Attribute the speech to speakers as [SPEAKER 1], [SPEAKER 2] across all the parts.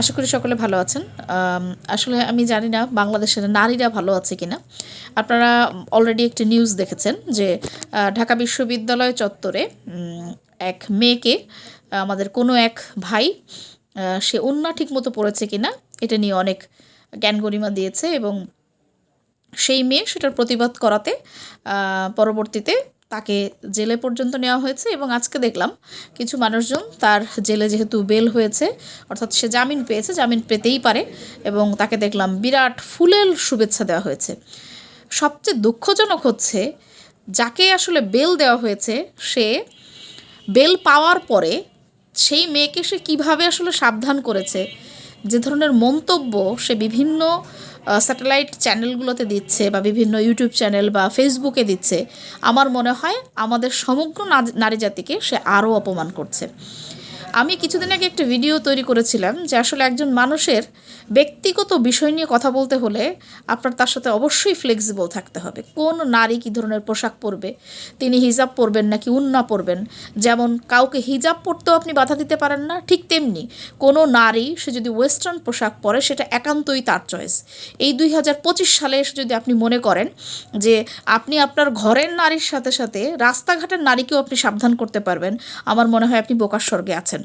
[SPEAKER 1] আশা করি সকলে ভালো আছেন। আসলে আমি জানি না বাংলাদেশের নারীরা ভালো আছে কিনা। আপনারা অলরেডি একটি নিউজ দেখেছেন যে ঢাকা বিশ্ববিদ্যালয় চত্বরে এক মেয়েকে, আমাদের কোনো এক ভাই সে অন্যা ঠিকমতো পড়েছে কিনা, এটা নিয়ে অনেক জ্ঞান গরিমা দিয়েছে এবং সেই মেয়ে সেটার প্রতিবাদ করাতে পরবর্তীতে তাকে জেলে পর্যন্ত নেওয়া হয়েছে এবং আজকে দেখলাম কিছু মানুষজন তার জেলে যেহেতু বেল হয়েছে, অর্থাৎ সে জামিন পেয়েছে, জামিন পেতেই পারে এবং তাকে দেখলাম বিরাট ফুলেল শুভেচ্ছা দেওয়া হয়েছে। সবচেয়ে দুঃখজনক হচ্ছে যাকে আসলে বেল দেওয়া হয়েছে, সে বেল পাওয়ার পরে সেই মেয়েকে সে কীভাবে আসলে সাবধান করেছে যে ধরনের মন্তব্য সে বিভিন্ন স্যাটেলাইট চ্যানেলগুলোতে দিচ্ছে বা বিভিন্ন ইউটিউব চ্যানেল বা ফেসবুকে দিচ্ছে, আমার মনে হয় আমাদের সমগ্র নারী জাতিকে সে আরও অপমান করছে। আমি কিছুদিন আগে একটা ভিডিও তৈরি করেছিলাম যে আসলে একজন মানুষের ব্যক্তিগত বিষয় নিয়ে কথা বলতে হলে আপনার তার সাথে অবশ্যই ফ্লেক্সিবল থাকতে হবে। কোন নারী কী ধরনের পোশাক পরবে? তিনি হিজাব পরবেন নাকি উন্না পরবেন? যেমন কাউকে হিজাব পরতেও আপনি বাধা দিতে পারেন না, ঠিক তেমনি কোনো নারী সে যদি ওয়েস্টার্ন পোশাক পরে, সেটা একান্তই তার চয়েস এই দুই হাজার পঁচিশ সালে এসে যদি আপনি মনে করেন যে আপনি আপনার ঘরের নারীর সাথে সাথে রাস্তাঘাটের নারীকেও আপনি সাবধান করতে পারবেন, আমার মনে হয় আপনি বোকার স্বর্গে আছেন।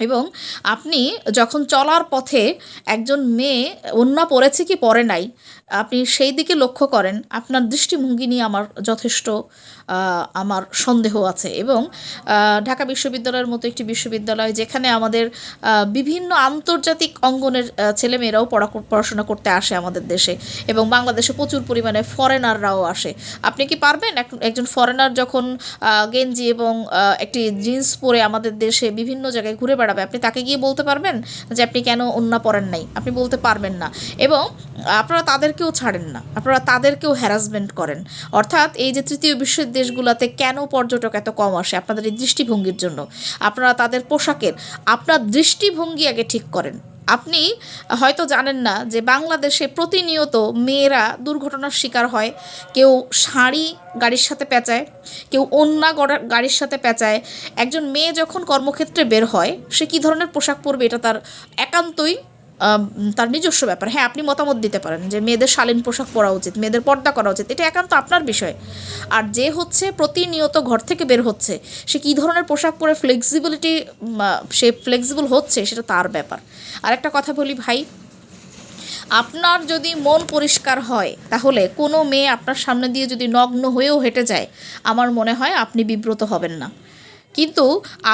[SPEAKER 1] এবং আপনি যখন চলার পথে একজন মেয়ে অন্যা পড়েছে কি পরে নাই, আপনি সেই দিকে লক্ষ্য করেন, আপনার দৃষ্টিভঙ্গি নিয়ে আমার যথেষ্ট আমার সন্দেহ আছে এবং ঢাকা বিশ্ববিদ্যালয়ের মতো একটি বিশ্ববিদ্যালয় যেখানে আমাদের বিভিন্ন আন্তর্জাতিক অঙ্গনের ছেলেমেয়েরাও পড়া, পড়াশোনা করতে আসে আমাদের দেশে এবং বাংলাদেশে প্রচুর পরিমাণে ফরেনাররাও আসে। আপনি কি পারবেন এক- একজন ফরেনার যখন গেঞ্জি এবং একটি জিন্স পরে আমাদের দেশে বিভিন্ন জায়গায় ঘুরে বেড়াবে। আপনি তাকে গিয়ে বলতে পারবেন যে আপনি কেন অন্য পড়েন নাই। আপনি বলতে পারবেন না। এবং আপনারা তাদেরকেও ছাড়েন না। আপনারা তাদেরকেও হ্যারাসমেন্ট করেন। অর্থাৎ এই যে তৃতীয় বিশ্বের দেশগুলোতে কেন পর্যটক এত কম আসে আপনাদের এই দৃষ্টিভঙ্গির জন্য? আপনারা তাদের পোশাকের, আপনার দৃষ্টিভঙ্গি আগে ঠিক করেন। আপনি হয়তো জানেন না যে বাংলাদেশে প্রতিনিয়ত মেয়েরা দুর্ঘটনার শিকার হয়। কেউ শাড়ি গাড়ির সাথে পেঁচায়, কেউ অন্যা গড়া- গাড়ির সাথে পেঁচায়। একজন মেয়ে যখন কর্মক্ষেত্রে বের হয়, সে কী ধরনের পোশাক পরবে এটা তার একান্তই তার নিজস্ব ব্যাপার। হ্যাঁ আপনি মতামত দিতে পারেন যে মেয়েদের শালীন পোশাক পরা উচিত, মেয়েদের পর্দা করা উচিত, এটা একান্ত আপনার বিষয়। আর যে হচ্ছে প্রতিনিয়ত ঘর থেকে বের হচ্ছে, সে কী ধরনের পোশাক পরে ফ্লেক্সিবিলিটি সে ফ্লেক্সিবল হচ্ছে, সেটা তার ব্যাপার। আর একটা কথা বলি ভাই, আপনার যদি মন পরিষ্কার হয়, তাহলে কোনো মেয়ে আপনার সামনে দিয়ে যদি নগ্ন হয়েও হেঁটে যায়, আমার মনে হয় আপনি বিব্রত হবেন না। কিন্তু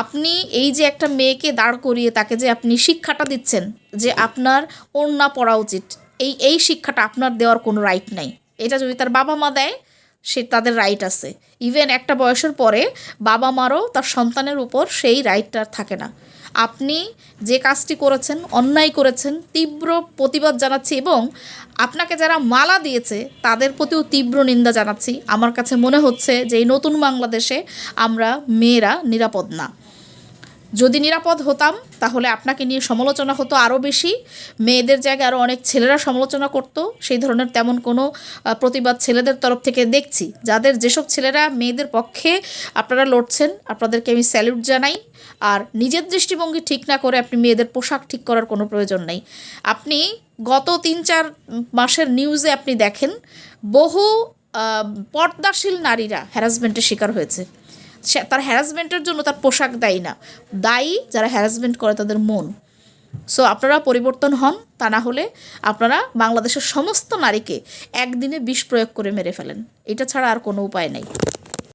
[SPEAKER 1] আপনি এই যে একটা মেয়েকে দাঁড় করিয়ে তাকে যে আপনি শিক্ষাটা দিচ্ছেন, যে আপনার ওড়না পড়া উচিত, এই এই শিক্ষাটা আপনার দেওয়ার কোনো রাইট নাই। এটা যদি তার বাবা মা দেয়, সে তাদের রাইট আছে। ইভেন একটা বয়সের পরে বাবা মারও তার সন্তানের উপর সেই রাইটটা থাকে না। আপনি যে কাজটি করেছেন, অন্যায় করেছেন, তীব্র প্রতিবাদ জানাচ্ছি এবং আপনাকে যারা মালা দিয়েছে, তাদের প্রতিও তীব্র নিন্দা জানাচ্ছি। আমার কাছে মনে হচ্ছে যে এই নতুন বাংলাদেশে আমরা মেয়েরা নিরাপদ না। যদি নিরাপদ হতাম, তাহলে আপনাকে নিয়ে সমালোচনা হতো আরও বেশি। মেয়েদের জায়গায় আরও অনেক ছেলেরা সমালোচনা করত। সেই ধরনের তেমন কোনো প্রতিবাদ ছেলেদের তরফ থেকে দেখছি। যাদের যেসব ছেলেরা মেয়েদের পক্ষে আপনারা লড়ছেন, আপনাদেরকে আমি স্যালিউট জানাই। আর নিজের দৃষ্টিভঙ্গি ঠিক না করে আপনি মেয়েদের পোশাক ঠিক করার কোনো প্রয়োজন নেই। আপনি গত তিন চার মাসের নিউজে আপনি দেখেন, বহু পর্দাশীল নারীরা হ্যারাসমেন্টের শিকার হয়েছে। তার হ্যারাসমেন্টের জন্য তার পোশাক দেয় না। দায়ী যারা হ্যারাসমেন্ট করে তাদের মন। সো আপনারা পরিবর্তন হন, তা না হলে আপনারা বাংলাদেশের সমস্ত নারীকে একদিনে বিষ প্রয়োগ করে মেরে ফেলেন। এটা ছাড়া আর কোনো উপায় নেই।